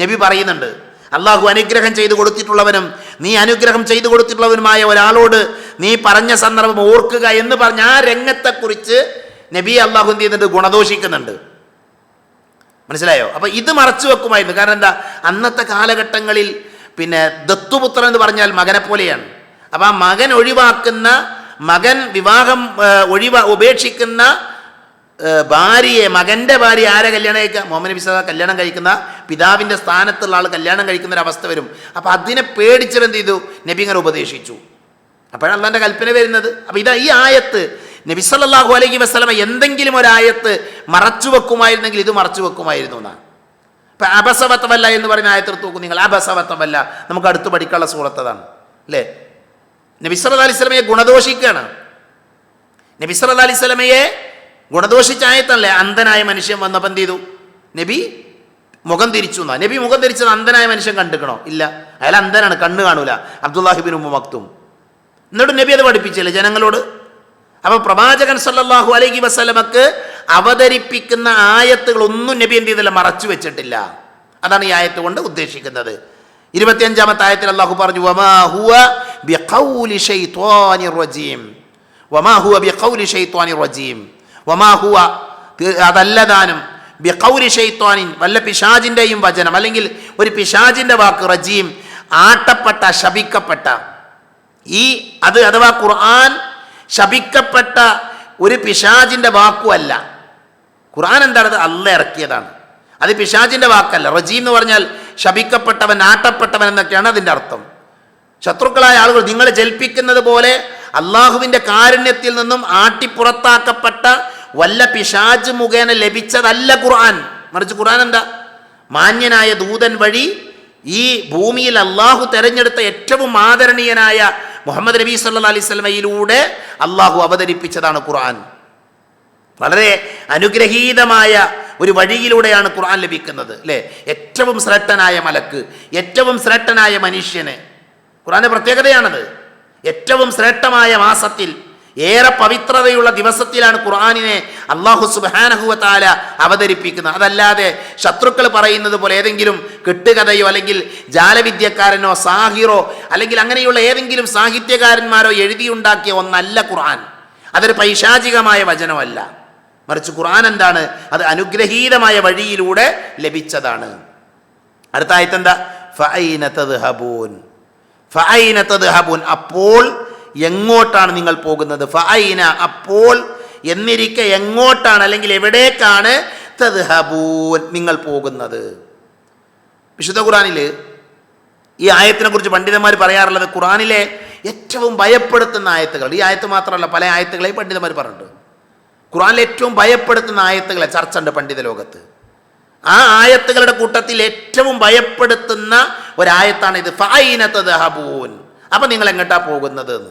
നബി പറയുന്നുണ്ട്. അള്ളാഹു അനുഗ്രഹം ചെയ്തു കൊടുത്തിട്ടുള്ളവനും നീ അനുഗ്രഹം ചെയ്തു കൊടുത്തിട്ടുള്ളവനുമായ ഒരാളോട് നീ പറഞ്ഞ സന്ദർഭം ഓർക്കുക എന്ന് പറഞ്ഞ ആ രംഗത്തെക്കുറിച്ച് നബി അള്ളാഹു എന്ത് ചെയ്യുന്നുണ്ട്? ഗുണദോഷിക്കുന്നുണ്ട്. മനസ്സിലായോ? അപ്പൊ ഇത് മറച്ചു വെക്കുമായിരുന്നു. കാരണം എന്താ? അന്നത്തെ കാലഘട്ടങ്ങളിൽ പിന്നെ ദത്തുപുത്രൻ എന്ന് പറഞ്ഞാൽ മകനെ പോലെയാണ്. അപ്പം ആ മകൻ ഒഴിവാക്കുന്ന മകൻ വിവാഹം ഒഴിവാ ഉപേക്ഷിക്കുന്ന ഭാര്യയെ മകന്റെ ഭാര്യ ആരെ കല്യാണം കഴിക്കുക മുഹമ്മദ് നബി സദാ കല്യാണം കഴിക്കുന്ന പിതാവിന്റെ സ്ഥാനത്തുള്ള ആൾ കല്യാണം കഴിക്കുന്ന ഒരു അവസ്ഥ വരും. അപ്പോൾ അതിനെ പേടിച്ചിട്ട് എന്ത് ചെയ്തു? നബി ഇങ്ങനെ ഉപദേശിച്ചു. അപ്പോഴാണ് അള്ളാന്റെ കൽപ്പന വരുന്നത്. അപ്പോൾ ഇതാ ഈ ആയത്ത്. നബി സല്ലാഹു അലൈഹി വസ്ലമ എന്തെങ്കിലും ഒരായത്ത് മറച്ചു വെക്കുമായിരുന്നെങ്കിൽ ഇത് മറച്ചു വെക്കുമായിരുന്നു എന്നാണ്. ഇപ്പം അബസവത്തമല്ല എന്ന് പറയുന്ന ആയത്തെടുത്ത് നോക്കും നിങ്ങൾ. അബസവത്തമല്ല നമുക്ക് അടുത്ത് പഠിക്കാനുള്ള സുഹൃത്തതാണ് അല്ലേ? നബി സല്ലല്ലാഹു അലൈഹി സ്വലമയെ ഗുണദോഷിക്കുകയാണ്. നബി സല്ലല്ലാഹു അലൈഹി സ്വലമയെ ഗുണദോഷിച്ച ആയത്തല്ലേ അന്ധനായ മനുഷ്യൻ വന്നപ്പോൾ എന്ത് ചെയ്തു? നബി മുഖം തിരിച്ചു എന്നാ. നബി മുഖം തിരിച്ചത് അന്ധനായ മനുഷ്യൻ കണ്ടിക്കണോ? ഇല്ല. അയാൾ അന്ധനാണ് കണ്ണ് കാണൂല. അബ്ദുല്ലാഹിബിൻ ഉമ്മ മക്തും. എന്നിട്ട് നബി അത് പഠിപ്പിച്ചില്ലേ ജനങ്ങളോട്. അപ്പൊ പ്രവാചകൻ സല്ലാഹു അലൈഹി വസ്ലമക്ക് അവതരിപ്പിക്കുന്ന ആയത്തുകൾ ഒന്നും നബി എന്ത് ചെയ്തില്ല മറച്ചു വെച്ചിട്ടില്ല. അതാണ് ഈ ആയത്ത് കൊണ്ട് ഉദ്ദേശിക്കുന്നത്. ഇരുപത്തിയഞ്ചാമത്തെ ആയത്തിൽ അള്ളാഹു പറഞ്ഞു വമാ ഹുവ റജീം. വമാ ഹുവ ബിഖൗലി ശൈത്വാനിർ റജീം വമാ ഹുവ അതല്ല താനും. ബിഖൗലി ഷെയ്ത്വാനിൻ വല്ല പിശാജിന്റെയും വചനം. അല്ലെങ്കിൽ ഒരു പിശാജിന്റെ വാക്ക് റജീം ആട്ടപ്പെട്ട ശപിക്കപ്പെട്ട. ഈ അത് അഥവാ ഖുർആൻ ശപിക്കപ്പെട്ട ഒരു പിശാജിന്റെ വാക്കുമല്ല ഖുർആൻ എന്താണത്? അല്ല ഇറക്കിയതാണ്. അത് പിശാജിന്റെ വാക്കല്ല. റജീം എന്ന് പറഞ്ഞാൽ ശപിക്കപ്പെട്ടവൻ ആട്ടപ്പെട്ടവൻ എന്നൊക്കെയാണ് അതിന്റെ അർത്ഥം. ശത്രുക്കളായ ആളുകൾ നിങ്ങളെ ജൽപ്പിക്കുന്നത് പോലെ അള്ളാഹുവിന്റെ കാരുണ്യത്തിൽ നിന്നും ആട്ടിപ്പുറത്താക്കപ്പെട്ട വല്ല പിശാജ് മുഖേന ലഭിച്ചതല്ല ഖുർആൻ. മറിച്ച് ഖുർആൻ എന്താ? മാന്യനായ ദൂതൻ വഴി ഈ ഭൂമിയിൽ അള്ളാഹു തെരഞ്ഞെടുത്ത ഏറ്റവും ആദരണീയനായ മുഹമ്മദ് നബി സല്ലാ അലൈഹി സ്വലമയിലൂടെ അള്ളാഹു അവതരിപ്പിച്ചതാണ് ഖുർആൻ. വളരെ അനുഗ്രഹീതമായ ഒരു വഴിയിലൂടെയാണ് ഖുർആൻ ലഭിക്കുന്നത് അല്ലേ? ഏറ്റവും ശ്രേഷ്ഠനായ മലക്ക് ഏറ്റവും ശ്രേഷ്ഠനായ മനുഷ്യന് ഖുർആന്റെ പ്രത്യേകതയാണത്. ഏറ്റവും ശ്രേഷ്ഠമായ മാസത്തിൽ ഏറെ പവിത്രതയുള്ള ദിവസത്തിലാണ് ഖുർആാനിനെ അള്ളാഹു സുബാനഹുവത്താല അവതരിപ്പിക്കുന്നത്. അതല്ലാതെ ശത്രുക്കൾ പറയുന്നത് പോലെ ഏതെങ്കിലും കെട്ടുകഥയോ അല്ലെങ്കിൽ ജാലവിദ്യക്കാരനോ സാഹിറോ അല്ലെങ്കിൽ അങ്ങനെയുള്ള ഏതെങ്കിലും സാഹിത്യകാരന്മാരോ എഴുതിയുണ്ടാക്കിയ ഒന്നല്ല ഖുർആൻ. അതൊരു പൈശാചികമായ വചനമല്ല. മറിച്ച് ഖുർആൻ എന്താണ്? അത് അനുഗ്രഹീതമായ വഴിയിലൂടെ ലഭിച്ചതാണ്. അടുത്ത ആയത്ത് എന്താ? ഫഅൈന തദ്ഹബൂൻ. തദ്ഹബൂൻ അപ്പോൾ എങ്ങോട്ടാണ് നിങ്ങൾ പോകുന്നത്? ഫഅൈന അപ്പോൾ എന്നിരിക്കെ എങ്ങോട്ടാണ് അല്ലെങ്കിൽ എവിടേക്കാണ് തദ്ഹബൂൻ നിങ്ങൾ പോകുന്നത്? വിശുദ്ധ ഖുറാനിൽ ഈ ആയത്തിനെ കുറിച്ച് പണ്ഡിതന്മാർ പറയാറുള്ളത് ഖുറാനിലെ ഏറ്റവും ഭയപ്പെടുത്തുന്ന ആയത്തുകൾ. ഈ ആയത്ത് മാത്രമല്ല പല ആയത്തുകളെയും പണ്ഡിതന്മാർ പറഞ്ഞിട്ടുണ്ട്. ഖുറാനിലെ ഏറ്റവും ഭയപ്പെടുത്തുന്ന ആയത്തുകളെ ചർച്ച ഉണ്ട് പണ്ഡിത ലോകത്ത്. ആ ആയത്തുകളുടെ കൂട്ടത്തിൽ ഏറ്റവും ഭയപ്പെടുത്തുന്ന ഒരായത്താണ് ഇത്. ഫൈനത്തഹബൂൻ അപ്പം നിങ്ങൾ എങ്ങോട്ടാ പോകുന്നത് എന്ന്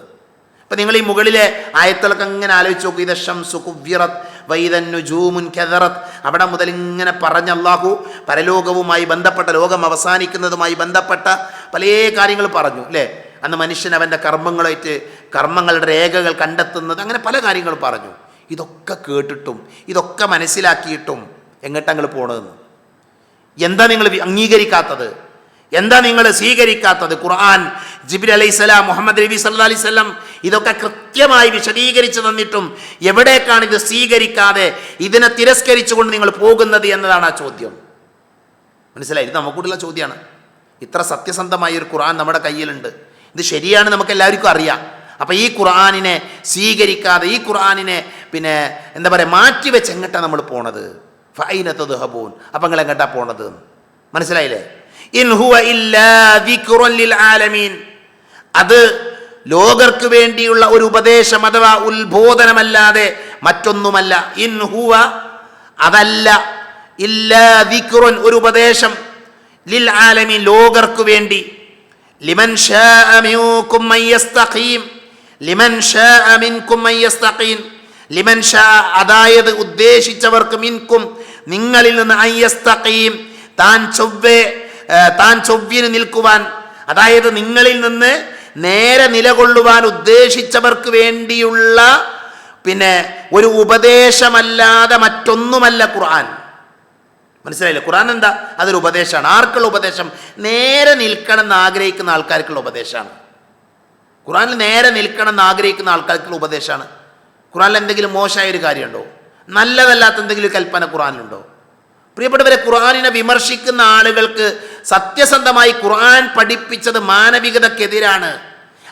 അപ്പം നിങ്ങൾ ഈ മുകളിലെ ആയത്തുകളൊക്കെ ഇങ്ങനെ ആലോചിച്ച് നോക്കൂ. ഇത് ഷംസു കുവ്വിറത്ത് വൈദന്നു ജൂമുൻ കെതറത്ത് അവിടെ മുതൽ ഇങ്ങനെ പറഞ്ഞ അള്ളാഹു പരലോകവുമായി ബന്ധപ്പെട്ട ലോകം അവസാനിക്കുന്നതുമായി ബന്ധപ്പെട്ട പല കാര്യങ്ങൾ പറഞ്ഞു അല്ലേ? അന്ന് മനുഷ്യൻ അവന്റെ കർമ്മങ്ങളായിട്ട് കർമ്മങ്ങളുടെ രേഖകൾ കണ്ടെത്തുന്നത് അങ്ങനെ പല കാര്യങ്ങളും പറഞ്ഞു. ഇതൊക്കെ കേട്ടിട്ടും ഇതൊക്കെ മനസ്സിലാക്കിയിട്ടും എങ്ങോട്ടങ്ങൾ പോണതെന്ന്? എന്താ നിങ്ങൾ അംഗീകരിക്കാത്തത്? എന്താ നിങ്ങൾ സ്വീകരിക്കാത്തത്? ഖുർആൻ ജിബിർ അലൈഹി സ്വലാം മുഹമ്മദ് നബി സല്ലാ അലൈഹി സ്വലം ഇതൊക്കെ കൃത്യമായി വിശദീകരിച്ചു തന്നിട്ടും എവിടേക്കാണ് ഇത് സ്വീകരിക്കാതെ ഇതിനെ തിരസ്കരിച്ചുകൊണ്ട് നിങ്ങൾ പോകുന്നത് എന്നതാണ് ആ ചോദ്യം. മനസ്സിലായി? ഇത് നമുക്കുള്ള ചോദ്യമാണ്. ഇത്ര സത്യസന്ധമായ ഒരു ഖുർആൻ നമ്മുടെ കയ്യിലുണ്ട്. ഇത് ശരിയാണ് നമുക്ക് എല്ലാവർക്കും അറിയാം. അപ്പം ഈ ഖുർആാനിനെ സ്വീകരിക്കാതെ ഈ ഖുർആാനിനെ പിന്നെ എന്താ പറയുക മാറ്റിവെച്ച് എങ്ങട്ടാണ് നമ്മൾ പോണത്? ഫൈനത്തത് ഹബൂൻ അപ്പം നിങ്ങൾ എങ്ങോട്ടാ പോണത് മനസ്സിലായില്ലേ ഇൻ ഹുവ ഇല്ലാ ആലമീൻ അത് ലോകർക്ക് വേണ്ടിയുള്ള ഒരു ഉപദേശം അഥവാ ഉത്ബോധനമല്ലാതെ മറ്റൊന്നുമല്ല ഇൻ ഹുവ അതല്ല ഇല്ലാ ദിക്റുൻ ഒരു ഉപദേശം ലിൽ ആലമീൻ ലോകർക്ക് വേണ്ടി ലിമൻ ലിമൻ ലിമൻ അതായത് ഉദ്ദേശിച്ചവർക്ക് മിൻകും നിങ്ങളിൽ നിന്ന് അയ്യസ്തീം താൻ ചൊവ്വേ താൻ ചൊവ്വിന് നിൽക്കുവാൻ അതായത് നിങ്ങളിൽ നിന്ന് നേരെ നിലകൊള്ളുവാൻ ഉദ്ദേശിച്ചവർക്ക് വേണ്ടിയുള്ള പിന്നെ ഒരു ഉപദേശമല്ലാതെ മറ്റൊന്നുമല്ല ഖുർആൻ. മനസ്സിലായില്ലേ? ഖുർആൻ എന്താ? അതൊരു ഉപദേശമാണ്. ആർക്കുള്ള ഉപദേശം? നേരെ നിൽക്കണം എന്ന് ആഗ്രഹിക്കുന്ന ആൾക്കാർക്കുള്ള ഉപദേശമാണ്. ഖുറാനിൽ നേരെ നിൽക്കണം എന്ന് ആഗ്രഹിക്കുന്ന ആൾക്കാർക്കുള്ള ഉപദേശമാണ്. ഖുറാനിൽ എന്തെങ്കിലും മോശമായ ഒരു കാര്യമുണ്ടോ? നല്ലതല്ലാത്ത എന്തെങ്കിലും കൽപ്പന ഖുറാനിലുണ്ടോ പ്രിയപ്പെട്ടവരെ ഖുർആാനിനെ വിമർശിക്കുന്ന ആളുകൾക്ക് സത്യസന്ധമായി ഖുർആൻ പഠിപ്പിച്ചത് മാനവികതക്കെതിരാണ്.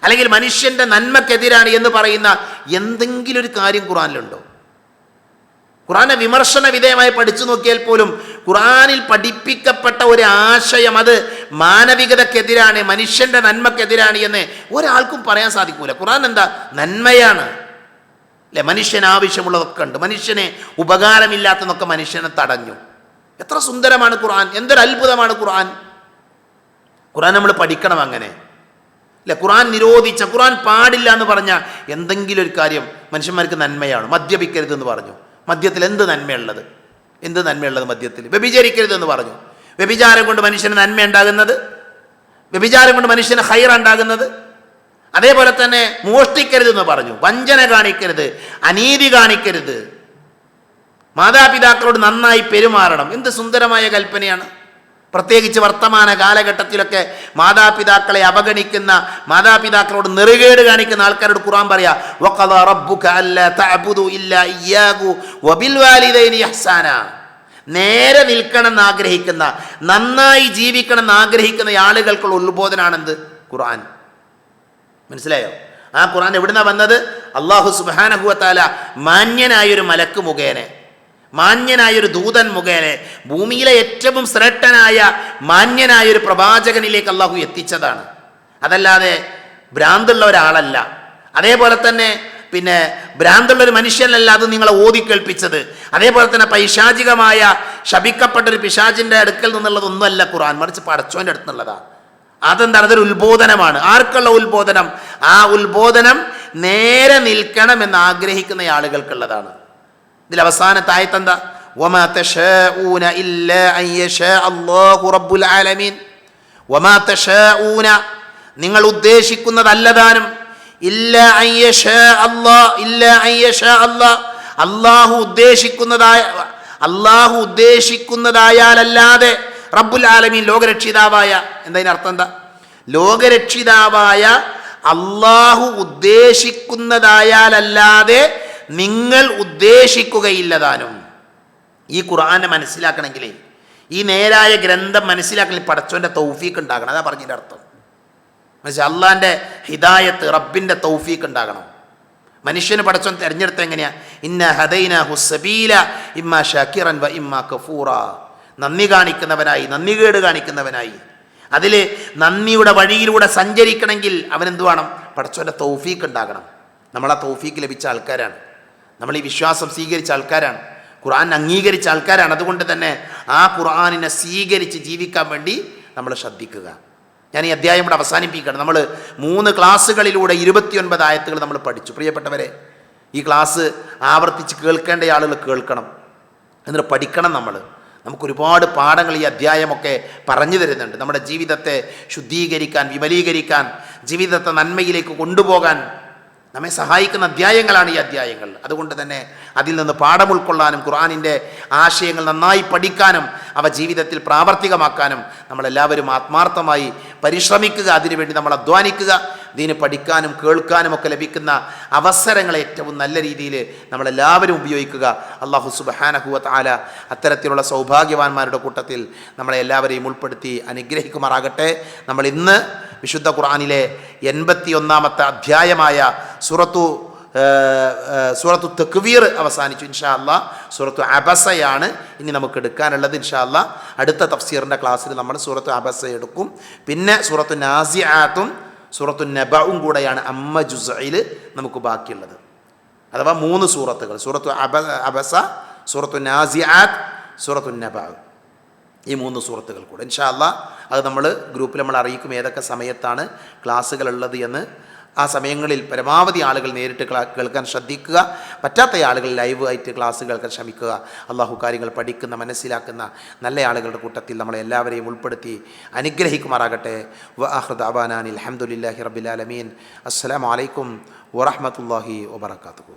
അല്ലെങ്കിൽ മനുഷ്യന്റെ നന്മക്കെതിരാണ് എന്ന് പറയുന്ന എന്തെങ്കിലും ഒരു കാര്യം ഖുർആനിലുണ്ടോ? ഖുറാനെ വിമർശന വിധേയമായി പഠിച്ചു നോക്കിയാൽ പോലും ഖുറാനിൽ പഠിപ്പിക്കപ്പെട്ട ഒരു ആശയം അത് മാനവികതക്കെതിരാണ് മനുഷ്യന്റെ നന്മക്കെതിരാണ് എന്ന് ഒരാൾക്കും പറയാൻ സാധിക്കൂല. ഖുറാൻ എന്താ? നന്മയാണ്. അല്ലെ? മനുഷ്യന് ആവശ്യമുള്ളതൊക്കെ ഉണ്ട്. മനുഷ്യനെ ഉപകാരമില്ലാത്തതൊക്കെ മനുഷ്യനെ തടഞ്ഞു. എത്ര സുന്ദരമാണ് ഖുർആൻ. എന്തൊരു അത്ഭുതമാണ് ഖുർആൻ. ഖുർആൻ നമ്മൾ പഠിക്കണം അങ്ങനെ. അല്ലെ? ഖുർആൻ നിരോധിച്ച ഖുർആൻ പാടില്ല എന്ന് പറഞ്ഞ എന്തെങ്കിലും ഒരു കാര്യം മനുഷ്യന്മാർക്ക് നന്മയാണ്. മദ്യപിക്കരുത് എന്ന് പറഞ്ഞു. മദ്യത്തിൽ എന്ത് നന്മയുള്ളത്? എന്ത് നന്മയുള്ളത് മദ്യത്തിൽ? വ്യഭിചരിക്കരുത് എന്ന് പറഞ്ഞു. വ്യഭിചാരം കൊണ്ട് മനുഷ്യന് നന്മ ഉണ്ടാകുന്നത് വ്യഭിചാരം കൊണ്ട് മനുഷ്യന് ഹൈർ ഉണ്ടാകുന്നത് അതേപോലെ തന്നെ മോഷ്ടിക്കരുത് എന്ന് പറഞ്ഞു. വഞ്ചന കാണിക്കരുത് അനീതി കാണിക്കരുത്. മാതാപിതാക്കളോട് നന്നായി പെരുമാറണം. എന്ത് സുന്ദരമായ കൽപ്പനയാണ്. പ്രത്യേകിച്ച് വർത്തമാന കാലഘട്ടത്തിലൊക്കെ മാതാപിതാക്കളെ അവഗണിക്കുന്ന മാതാപിതാക്കളോട് നെറുകേട് കാണിക്കുന്ന ആൾക്കാരോട് ഖുർആൻ പറയാ നേരെ നിൽക്കണം എന്നാഗ്രഹിക്കുന്ന നന്നായി ജീവിക്കണം എന്നാഗ്രഹിക്കുന്ന ആളുകൾക്കുള്ള ഉത്ബോധനാണെന്ത്? ഖുർആൻ. മനസ്സിലായോ? ആ ഖുർആൻ എവിടുന്നാ വന്നത്? അള്ളാഹു സുബാനഹുവത്താല മാന്യനായൊരു മലക്ക് മുഖേനെ മാന്യനായൊരു ദൂതൻ മുഖേനെ ഭൂമിയിലെ ഏറ്റവും ശ്രേഷ്ഠനായ മാന്യനായൊരു പ്രവാചകനിലേക്ക് അള്ളാഹു എത്തിച്ചതാണ്. അതല്ലാതെ ഭ്രാന്തുള്ള ഒരാളല്ല. അതേപോലെ തന്നെ പിന്നെ ഭ്രാന്തുള്ള ഒരു മനുഷ്യനല്ല അത് നിങ്ങളെ ഓതി കേൾപ്പിച്ചത്. അതേപോലെ തന്നെ പൈശാചികമായ ശപിക്കപ്പെട്ട ഒരു പിശാചിന്റെ അടുക്കൽ നിന്നുള്ളതൊന്നുമല്ല ഖുറാൻ മറിച്ച് പടച്ചോന്റെ അടുത്ത് നിന്നുള്ളതാണ് അതെന്താണ്? അതൊരു ഉത്ബോധനമാണ്. ആർക്കുള്ള ഉത്ബോധനം? ആ ഉത്ബോധനം നേരെ നിൽക്കണം എന്ന് ആഗ്രഹിക്കുന്ന ആളുകൾക്കുള്ളതാണ്. ഇതിൽ അവസാനത്തെ ആയത്തെന്താ നിങ്ങൾ ഉദ്ദേശിക്കുന്നതല്ലതാനും ഇല്ല ഇല്ല അല്ലാഹു ഉദ്ദേശിക്കുന്നതായ അള്ളാഹു ഉദ്ദേശിക്കുന്നതായാലല്ലാതെ റബ്ബുൽ ആലമീൻ ലോകരക്ഷിതാവായ എന്താ അർത്ഥം എന്താ? ലോകരക്ഷിതാവായ അള്ളാഹു ഉദ്ദേശിക്കുന്നതായാലല്ലാതെ നിങ്ങൾ ഉദ്ദേശിക്കുകയില്ലതാനും. ഈ ഖുർആനെ മനസ്സിലാക്കണമെങ്കിലേ ഈ നേരായ ഗ്രന്ഥം മനസ്സിലാക്കണമെങ്കിൽ പടച്ചോന്റെ തൗഫീഖ് ഉണ്ടാകണം അതാ പറഞ്ഞതിന്റെ അർത്ഥം. മനസ്സിലായി അള്ളാന്റെ ഹിദായത്ത് റബ്ബിന്റെ തൗഫീഖ് ഉണ്ടാകണം മനുഷ്യന് പടച്ചോൻ തിരഞ്ഞെടുത്ത എങ്ങനെയാ? ഇന്ന ഹദൈന ഹുസബീല ഇമ്മ ഷക്കിറൻ വ ഇമ്മ കഫൂറ. നന്ദി കാണിക്കുന്നവനായി നന്ദികേട് കാണിക്കുന്നവനായി. അതിൽ നന്ദിയുടെ വഴിയിലൂടെ സഞ്ചരിക്കണമെങ്കിൽ അവനെന്ത് വേണം? പടച്ചോന്റെ തൗഫീക്ക് ഉണ്ടാകണം. നമ്മൾ ആ തൗഫീക്ക് ലഭിച്ച ആൾക്കാരാണ്. നമ്മൾ ഈ വിശ്വാസം സ്വീകരിച്ച ആൾക്കാരാണ്. ഖുർആൻ അംഗീകരിച്ച ആൾക്കാരാണ്. അതുകൊണ്ട് തന്നെ ആ ഖുർആനിനെ സ്വീകരിച്ച് ജീവിക്കാൻ വേണ്ടി നമ്മൾ ശ്രദ്ധിക്കുക. ഞാൻ ഈ അധ്യായം ഇവിടെ അവസാനിപ്പിക്കണം നമ്മൾ മൂന്ന് ക്ലാസ്സുകളിലൂടെ ഇരുപത്തിയൊൻപത് ആയത്തുകൾ നമ്മൾ പഠിച്ചു. പ്രിയപ്പെട്ടവരെ ഈ ക്ലാസ് ആവർത്തിച്ച് കേൾക്കേണ്ട ആളുകൾ കേൾക്കണം. എന്നിട്ട് പഠിക്കണം നമ്മൾ. നമുക്ക് ഒരുപാട് പാഠങ്ങൾ ഈ അധ്യായമൊക്കെ പറഞ്ഞു തരുന്നുണ്ട്. നമ്മുടെ ജീവിതത്തെ ശുദ്ധീകരിക്കാൻ വിപലീകരിക്കാൻ ജീവിതത്തെ നന്മയിലേക്ക് കൊണ്ടുപോകാൻ നമ്മെ സഹായിക്കുന്ന അധ്യായങ്ങളാണ് ഈ അധ്യായങ്ങൾ. അതുകൊണ്ട് തന്നെ അതിൽ നിന്ന് പാഠം ഉൾക്കൊള്ളാനും ഖുർആാനിന്റെ ആശയങ്ങൾ നന്നായി പഠിക്കാനും അവ ജീവിതത്തിൽ പ്രാവർത്തികമാക്കാനും നമ്മളെല്ലാവരും ആത്മാർത്ഥമായി പരിശ്രമിക്കുക. അതിനുവേണ്ടി നമ്മൾ അധ്വാനിക്കുക. ഇതിന് പഠിക്കാനും കേൾക്കാനും ഒക്കെ ലഭിക്കുന്ന അവസരങ്ങൾ ഏറ്റവും നല്ല രീതിയിൽ നമ്മളെല്ലാവരും ഉപയോഗിക്കുക. അള്ളാഹു സുബഹാനഹുവത്ത് ആല അത്തരത്തിലുള്ള സൗഭാഗ്യവാന്മാരുടെ കൂട്ടത്തിൽ നമ്മളെ എല്ലാവരെയും ഉൾപ്പെടുത്തി അനുഗ്രഹിക്കുമാറാകട്ടെ. നമ്മൾ ഇന്ന് വിശുദ്ധ ഖുർആാനിലെ എൺപത്തി ഒന്നാമത്തെ അധ്യായമായ സുറത്തു സൂറത്തു തെക്വീർ അവസാനിച്ചു. ഇൻഷാ അല്ല സൂറത്തു അബസയാണ് ഇനി നമുക്ക് എടുക്കാനുള്ളത്. ഇൻഷാ അല്ല അടുത്ത തഫ്സീറിന്റെ ക്ലാസ്സിൽ നമ്മൾ സൂറത്തു അബസ എടുക്കും. പിന്നെ സൂറത്തു നാസിയാത്തും സൂറത്തു നബാവും കൂടെയാണ് അമ്മ ജുസയിൽ നമുക്ക് ബാക്കിയുള്ളത്. അഥവാ മൂന്ന് സൂറത്തുകൾ. സൂറത്തു അബ അബസ സൂറത്തു നാസിയാത്ത് സൂറത്തു നബാവ് ഈ മൂന്ന് സുഹൃത്തുക്കൾ കൂടെ. ഇൻഷാല്ല അത് നമ്മൾ ഗ്രൂപ്പിൽ നമ്മൾ അറിയിക്കും ഏതൊക്കെ സമയത്താണ് ക്ലാസ്സുകൾ ഉള്ളത് എന്ന് ആ സമയങ്ങളിൽ പരമാവധി ആളുകൾ നേരിട്ട് കേൾക്കാൻ ശ്രദ്ധിക്കുക. പറ്റാത്ത ആളുകൾ ലൈവ് ആയിട്ട് ക്ലാസ് കേൾക്കാൻ ശ്രമിക്കുക. അള്ളാഹു കാര്യങ്ങൾ പഠിക്കുന്ന മനസ്സിലാക്കുന്ന നല്ല ആളുകളുടെ കൂട്ടത്തിൽ നമ്മളെ എല്ലാവരെയും ഉൾപ്പെടുത്തി അനുഗ്രഹിക്കുമാറാകട്ടെ. വഹൃദ് അബാനാൻ അലഹമുല്ലാഹി റബിലാലമീൻ അസ്സലാമു അലൈക്കും വറഹമത്തല്ലാഹി വബർക്കാത്തു